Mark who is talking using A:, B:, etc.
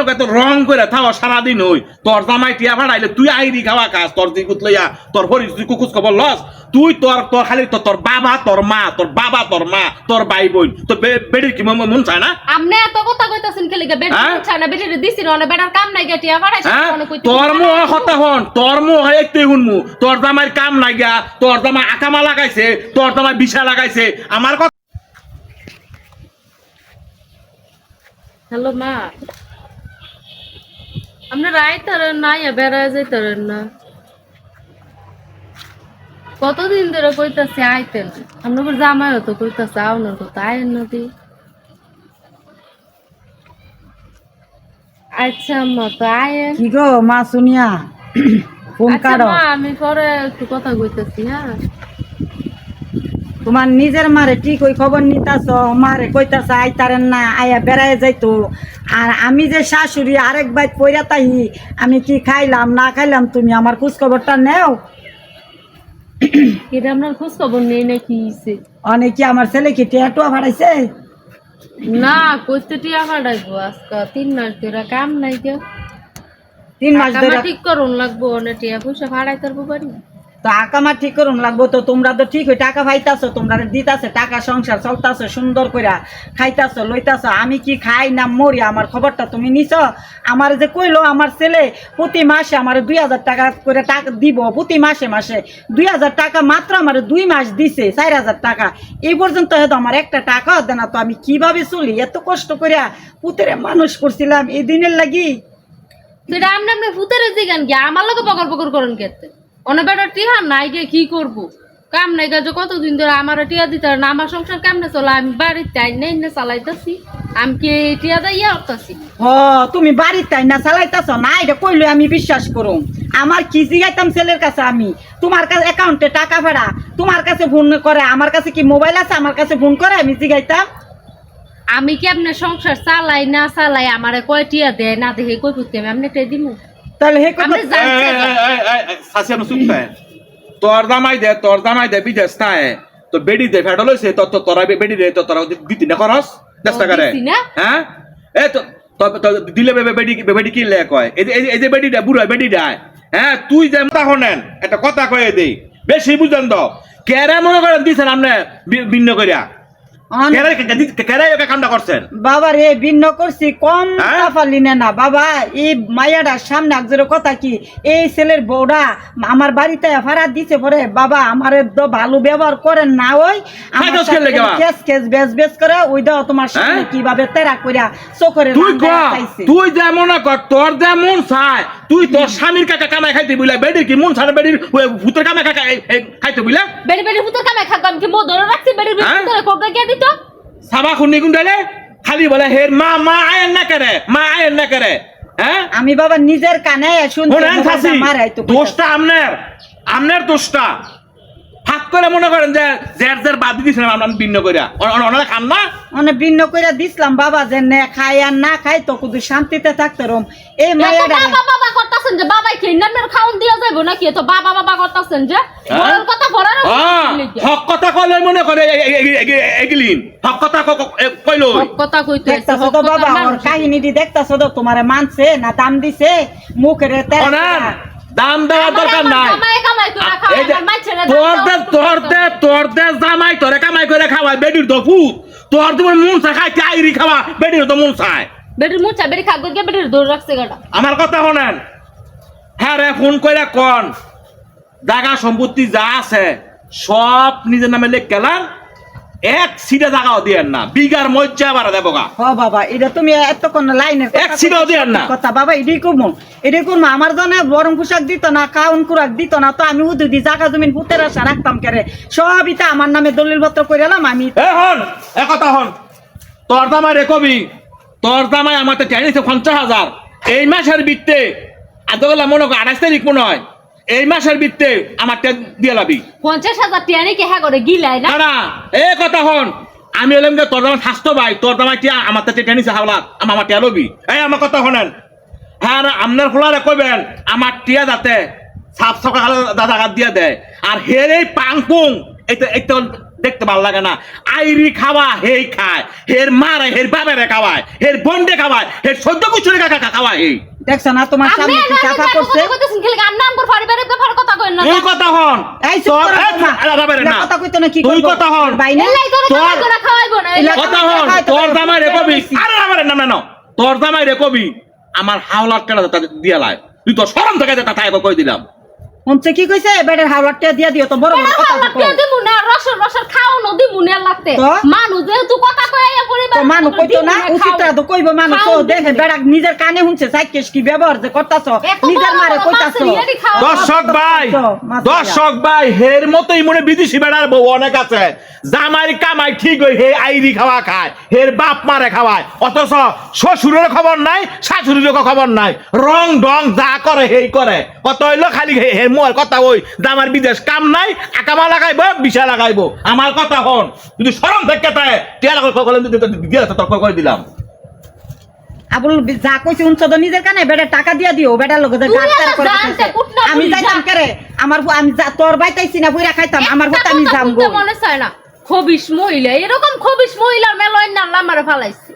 A: মনে কর তোর রং করে থাও সারাদিন হই। তোর জামাই টিয়া ভাড়াইলে তুই আইরি খাওয়া খাস তোর দিকুত লইয়া তোর হরি তুই কুকুস খবর লস। তুই তোর তোর খালি তোর তোর বাবা তোর মা তোর বাবা তোর মা তোর ভাই বোন। বে- বেডির কি মন মন চায় না?
B: আপনি এত কথা কইতাছেন খেলে গে বেড
A: হ্যাঁ?
B: বেডে দিছি না বেটার কাম নাই গেটিয়া বাড়াইছে
A: হ্যাঁ?
B: মনে
A: তোর মুহ কথা হন তোর মুহ একটু শুনমু। তোর জামাইয়ের কাম নাই গা তোর জামাই আকামা লাগাইছে তোর জামাই বিছা লাগাইছে। আমার কথা
B: হ্যালো মা। আপনার আইতারেন না ইয়া বেড়ায় যাইতারেন না। কতদিন ধরে কইতাছে আইতেন আপনার জামাইও তো কইতাছে আপনার কথা আয়েন নদী আচ্ছা আম্মা তো আয়েন
C: কি গো মা শুনিয়া ফোন
B: আচ্ছা মা আমি পরে একটু কথা কইতাছি হ্যাঁ।
C: তোমার নিজের মারে ঠিক ওই খবর নিতাছ মারে কইতাছ আইতারেন না আয়া বেড়ায় যাইতো। আর আমি যে শাশুড়ি আরেক বাইক পইরা তাহি আমি কি খাইলাম না খাইলাম তুমি আমার খোঁজ খবরটা নেও?
B: এটা আপনার খোঁজ খবর নেই না কি হইছে?
C: অনেক কি আমার ছেলে কি টেটুয়া ভাড়াইছে
B: না কইতে টিয়া ফাটাইবো আজকে তিন মাস ধরে কাম নাই কেউ।
C: তিন মাস ধরে
B: ঠিক করুন লাগবো অনেক টিয়া পয়সা ভাড়াই তারপর পারি
C: তো আকামা ঠিক করুন, লাগবো তো তোমরা তো ঠিক টাকা পাইতাছো তোমরা দিতাছে, টাকা সংসার চলতাছো, সুন্দর করে খাইতাছো, লইতাছো, আমি কি খাই না মরি, আমার খবরটা তুমি নিছ? আমার যে কইলো, আমার ছেলে প্রতি মাসে আমার দুই হাজার টাকা করে টাকা দিব, প্রতি মাসে মাসে। দুই হাজার টাকা মাত্র আমার দুই মাস দিছে, চার হাজার টাকা। এই পর্যন্ত হয়তো আমার একটা টাকা দেয় না, তো আমি কীভাবে চলি? এত কষ্ট করিয়া পুতেরে মানুষ করছিলাম, এই দিনের লাগি।
B: সেটা আপনি আপনি ভূতের জিগান কি? আমার লোকে পকর পকর করেন কেতে অনেক বেটা টিয়া নাই গিয়ে কি করব? কাম নাই গেছে কতদিন ধরে আমার টিয়া দিতে না আমার সংসার কেমনে চলে? আমি বাড়িতে আই নেই না চালাইতেছি। আমি কি টিয়া দিয়ে করতেছি
C: হ তুমি বাড়ির তাই না চালাইতাছ? না এটা কইলে আমি বিশ্বাস করুম। আমার কি জিগাইতাম ছেলের কাছে আমি? তোমার কাছে অ্যাকাউন্টে টাকা ভাড়া তোমার কাছে ফোন করে আমার কাছে কি মোবাইল আছে? আমার কাছে ফোন করে আমি জিগাইতাম?
B: আমি কি আপনার সংসার চালাই না চালাই আমার কয় টিয়া দেয়? না দেখে কই পুতকে আমি আপনি টেই দিমু।
C: তাহলে হে কথা
B: আপনি জানছেন
A: সাসি আমি শুনতে তোর জামাই দে তোর জামাই দে বিদেশ নাই। তো বেডি দে ফেডল হইছে তো তো তোরা বেডি দে তো তোরা দিতি না করস? চেষ্টা করে। হ্যাঁ? এ তো তো- তো দিলে বেডি বেডি কি লে কয়? এই যে- এই যে- এই যে বেডি দে বুড়া বেডি দেয়। হ্যাঁ তুই যে কথা হনেন একটা কথা কয়ে দেই। বেশি বুঝেন তো। কেরে মনে করেন দিছেন আপনি বি- ভিন্ন করিয়া?
C: বাবা রে ভিন্ন করছি কম
A: হ্যাঁ?
C: না না বাবা এই মাইয়াটার সামনে একজোর কথা কি এই ছেলের বউরা আমার বাড়িতে ভাড়া দিছে পরে বাবা আমার তো ভালো ব্যবহার করেন না ওই কেস কেস বেস বেস করে ওই দাও তোমার সামনে
A: হ্যাঁ?
C: কীভাবে তেরা কইরা চোখরে
A: তুই ক
C: রান্দায় খাইছে।
A: তুই যে মনে কর তোর যে মন চায় তুই তোর স্বামীর কাকা কামাই খাইতে বুঝলা বেডির কি মন সারা বেডির ভূতের কামাই কাকা খাইতে বুঝলা
B: বেড়ি বেড়ি ভূতের কামাই খাক আমি কি মো ধরে রাখছি? বেডির বেড়ি
A: হ্যাঁ?
B: ভূতের কোকে কে দিত?
A: সাবা খুনি গুন্ডালে? খালি বলে হে মা মা আয়েন না করে? মা আয়েন না করে? হ্যাঁ?
C: আমি বাবা নিজের কানে মারাই
A: দোষটা আপনার আপনার দোষটা। হাত করে মনে করেন যে জের জের বাদ দিয়েছিলাম আমরা ভিন্ন ওনারা খান না?
C: মানে ভিন্ন করে দিছিলাম বাবা যে নে খাই আর না খাই তো কুদু শান্তিতে থাকতে রম। এই
B: বাবা বাবা করতাছেন যে বাবাই খাউন দিয়া যাইবো নাকি? এত বাবা বাবা করতাছেন যে বড়র কথা বড়র
A: হ্যাঁ, হক কথা কইলে মনে করে এগিলিন। হক কথা কইলো
B: হক কথা কইতে
C: দেখতাছো তো বাবা আমার কাহিনীটি দেখতাছো তো তোমারে মানছে না দাম দিছে মুখের
A: অনার দাম দেওয়ার দরকার নাই। তোর দে তোর দে তোর দে জামাই তোরে কামাই করে খাওয়াই বেডির তো ফুট তোর তোমার মন চা খাই চাইরি খাওয়া বেডির তো মন চায়
B: গিয়ে দৌড় রাখছে গাটা
A: আমার কথা শোনেন। হ্যাঁ রে ফোন করে কন। জায়গা সম্পত্তি যা আছে সব নিজের নামে লেখ গেলাম। এক সিটে জায়গাও দিয়েন না বিঘার মজ্জা বাড়া দেবো গা।
C: হ বাবা এটা তুমি এতক্ষণ লাইনের
A: এক ছিটাও দিয়েন না।
C: কথা বাবা এটাই করব এটাই করব আমার জন্য গরম পোশাক দিত না কাউন কুরাক দিত না তো আমি উদুদি জাগা জমিন পুতের আশা রাখতাম কেরে সবই তো আমার নামে দলিল পত্র করে এলাম আমি
A: হন এ কথা হন তোর দামাই রে কবি তোর দামাই আমার তো পঞ্চাশ হাজার। এই মাসের বৃত্তে আদগলা মনে কর আঠাশ তারিখ মনে হয়। এই মাসের বৃত্তে আমার টেন দিয়ে লাবি।
B: পঞ্চাশ হাজার টিয়া নাকি হ্যাঁ করে গিলাই না?
A: না এ কথা হন আমি এলাম যে তোর দামা স্বাস্থ্য ভাই তোর দামা টিয়া আমার তো টেনিছে হাওলা আমার টিয়া লবি। এই আমার কথা শোনেন। হ্যাঁ আপনার খোলারে কইবেন আমার টিয়া যাতে সাফ সকাল দাদা গাদ দিয়ে দেয়। আর হের এই পাং পুং এইটা এইটা দেখতে ভালো লাগে না। আইরি খাওয়া হেই খায়। হের মারে হের বাবারে খাওয়ায়। হের বন্ডে খাওয়ায়। হের সদ্য কুচুরে কাকা খাওয়ায় হেই।
C: দেখছ না তোমার সামনে কি চাপা করছে?
B: কথা কইন না
A: এই কথা হন।
C: এই চুপ করো
A: না
C: না, কথা কইতো না কি
A: তুই কথা হন।
C: ভাই না?
B: তোর- না
A: কথা হন। তোর। জামাই রে কবি। আরে বাবারে না না না। তোর জামাই রে কবি। আমার হাওলার কেনা দিয়া লাই। তুই তো সরম থেকে দে তাই কই দিলাম।
C: শুনছে কি কইছে? বেডের হাওলারটা দিয়া দিও তো বড় বড় কথা তো কও।
B: রসর রসর খাও নদী মুনে লাগতে
C: তো?
B: মানুষ যেহেতু কথা কয়ে
C: মানু কইতো না? উচিত তো কইব মানু তো দেখে বেড়া নিজের কানে শুনছে সাইকেশ কি ব্যবহার যে করতাছ? নিজের মারে কইতাছ।
A: দর্শক ভাই দর্শক ভাই হের মতোই মনে বিদেশি বেড়ার বউ অনেক আছে। জামাই কামাই ঠিক হই হে আইরি খাওয়া খায় হের বাপ মারে খাওয়ায়। অথচ শ্বশুরের খবর নাই শাশুড়ির খবর নাই। রং ডং যা করে হেই করে। কত হইল খালি হে হে মোর কথা ওই যে আমার বিদেশ কাম নাই আকামা লাগাইবো বিশা লাগাইবো আমার কথা হন যদি সরম থেকে তাই টিয়া লাগাই দিয়ে তর্ক করে দিলাম।
C: আবুল যা কইছে উনছ তো নিজের কানে বেটা টাকা দিয়া দিও বেড়ার লোক আমি যাইতাম কেরে? আমার আমি তোর বাইতাইছি না পুরা খাইতাম আমার ভূত আমি যাম
B: মনে চায় না। খবিস মহিলা এরকম খবিস মহিলার মেলয় না আল্লাহ মারে ফালাইছে।